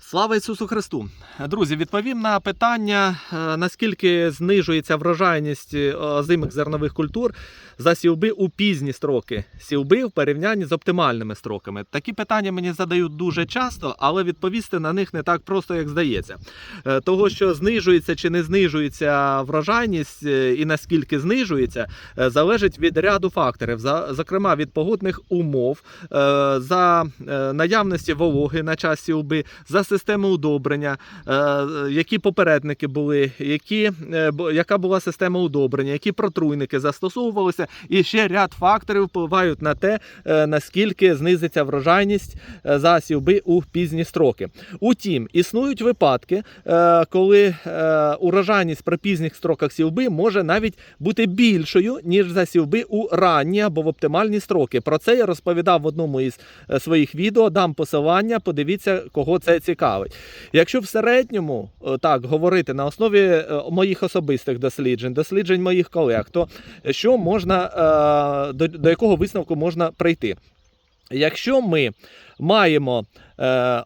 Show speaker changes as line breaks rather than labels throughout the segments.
Слава Ісусу Христу! Друзі, відповім на питання, е, наскільки знижується врожайність е, озимих зернових культур за сівби у пізні строки сівби в порівнянні з оптимальними строками. Такі питання мені задають дуже часто, але відповісти на них не так просто, як здається. Е, Того, що знижується чи не знижується врожайність і наскільки знижується, залежить від ряду факторів, зокрема від погодних умов, за наявності вологи на час сівби, за системи удобрення, е, які попередники були, які, е, яка була система удобрення, які протруйники застосовувалися, і ще ряд факторів впливають на те, е, наскільки знизиться врожайність е, за сівби у пізні строки. Утім, існують випадки, коли урожайність при пізніх строках сівби може навіть бути більшою, ніж за сівби у ранні або в оптимальні строки. Про це я розповідав в одному із своїх відео. Дам посилання, подивіться, кого це цікавить. Якщо в середньому е, так говорити на основі е, моїх особистих досліджень, досліджень моїх колег, то що можна е, до, якого висновку можна прийти? Якщо ми маємо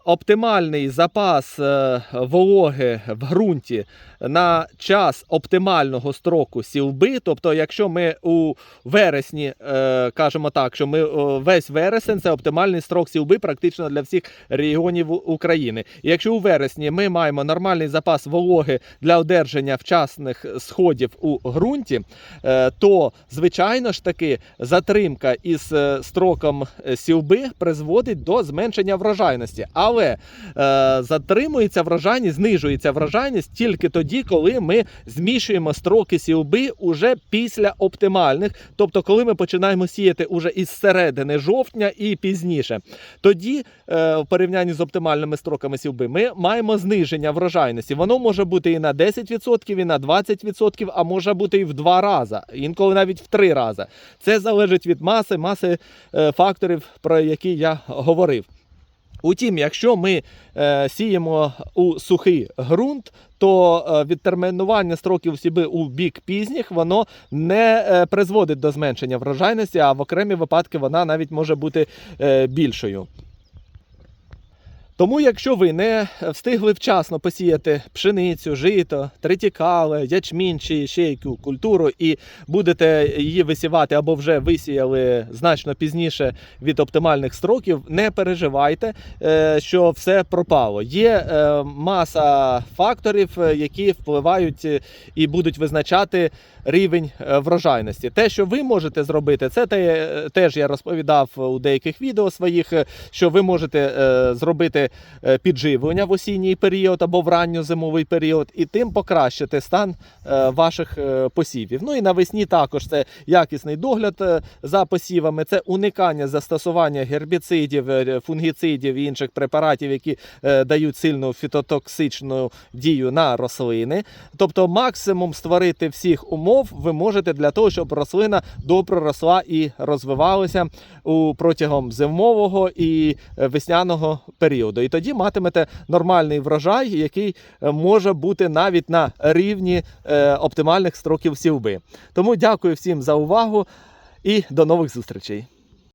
оптимальний запас е, вологи в ґрунті на час оптимального строку сівби, тобто, якщо ми у вересні е, кажемо так, що ми е, весь вересень це оптимальний строк сівби практично для всіх регіонів України. І якщо у вересні ми маємо нормальний запас вологи для одержання вчасних сходів у ґрунті, е, то звичайно ж таки затримка із е, строком е, сівби призводить до зменшення врожайності. Але е, затримується врожайність, знижується врожайність тільки тоді, коли ми змішуємо строки сівби уже після оптимальних, тобто коли ми починаємо сіяти уже із середини жовтня і пізніше. Тоді, е, в порівнянні з оптимальними строками сівби, ми маємо зниження врожайності. Воно може бути і на 10%, і на 20%, а може бути і в два рази, інколи навіть в три рази. Це залежить від маси, маси е, факторів, про які я говорив. Утім, якщо ми е, сіємо у сухий ґрунт, то е, відтермінування строків сіби у бік пізніх воно не е, призводить до зменшення врожайності, а в окремі випадки вона навіть може бути е, більшою. Тому, якщо ви не встигли вчасно посіяти пшеницю, жито, тритікали, ячмінь чи ще яку культуру, і будете її висівати або вже висіяли значно пізніше від оптимальних строків, не переживайте, е, що все пропало. Є е, маса факторів, е, які впливають і будуть визначати рівень врожайності. Те, що ви можете зробити, це те, теж я розповідав у деяких відео своїх, що ви можете зробити е, підживлення в осінній період або в ранньозимовий період, і тим покращити стан е, ваших е, посівів. Ну і навесні також це якісний догляд е, за посівами, це уникання застосування гербіцидів, фунгіцидів і інших препаратів, які дають сильну фітотоксичну дію на рослини. Тобто максимум створити всіх умов ви можете для того, щоб рослина добре росла і розвивалася протягом зимового і весняного періоду. І тоді матимете нормальний врожай, який е, може бути навіть на рівні е, оптимальних строків сівби. Тому дякую всім за увагу і до нових зустрічей.